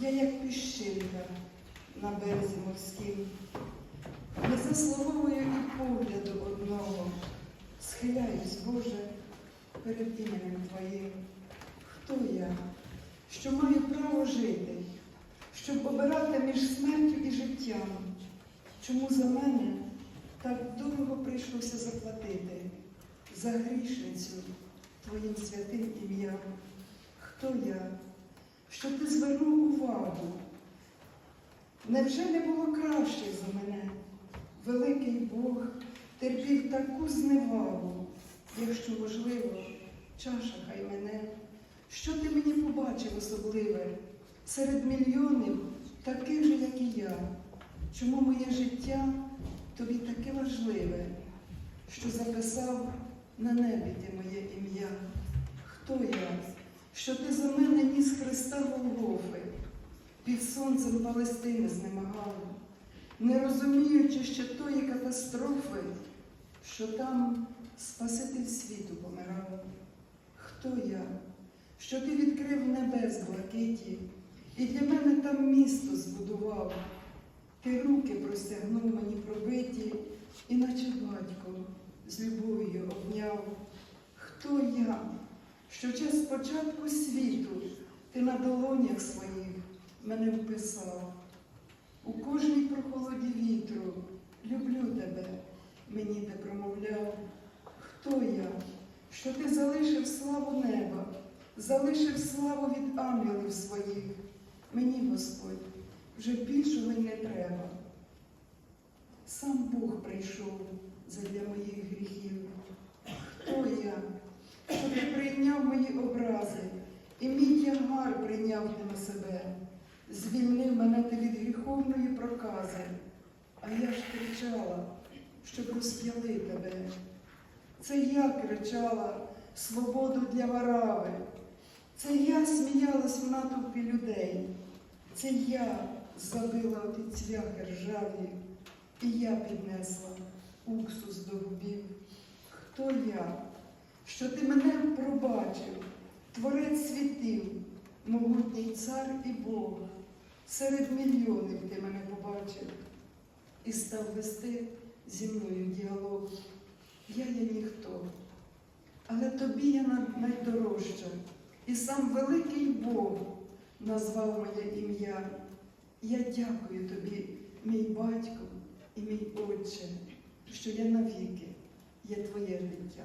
піщинка на березі морськім. Не заслуговую і погляду одного. Схиляюсь, Боже, перед іменем Твоїм. Хто я, що маю право жити, щоб обирати між смертю і життям? Чому за мене так дорого прийшлося заплатити за грішницю Твоїм святим ім'ям? Що ти звернув увагу? Невже не було краще за мене? Великий Бог терпів таку зневагу, якщо можливо, чаша хай мене. Що ти мені побачив особливе серед мільйонів, таких же, як і я? Чому моє життя тобі таке важливе, що записав на небі ти моє ім'я? Хто я? Що ти за мене ніс Христа Голгофи, під сонцем Палестини знемагав, не розуміючи ще тої катастрофи, що там Спаситель світу помирав. Хто я? Що ти відкрив небес блакиті, і для мене там місто збудував. Ти руки простягнув мені пробиті, і наче батько з любов'ю обняв. Хто я? Що час початку світу ти на долонях своїх мене вписав. У кожній прохолоді вітру люблю тебе, мені ти промовляв. Хто я? Що ти залишив славу неба, залишив славу від ангелів своїх. Мені, Господь, вже більшого й не треба. Сам Бог прийшов задля моїх гріхів. Прийняв мої образи, і мій тягар прийняв ти на себе, звільнив мене ти від гріховної прокази, а я ж кричала, щоб розп'яли тебе. Це я кричала свободу для варави. Це я сміялась в натовпі людей. Це я забила оті цвяхи ржаві, і я піднесла уксус до губів. Хто я? Що ти мене пробачив, творець світів, могутній цар і Бог. Серед мільйонів ти мене побачив і став вести зі мною діалог. Я є ніхто, але тобі я найдорожча, і сам великий Бог назвав моє ім'я. Я дякую тобі, мій батько і мій отче, що я навіки є твоє життя.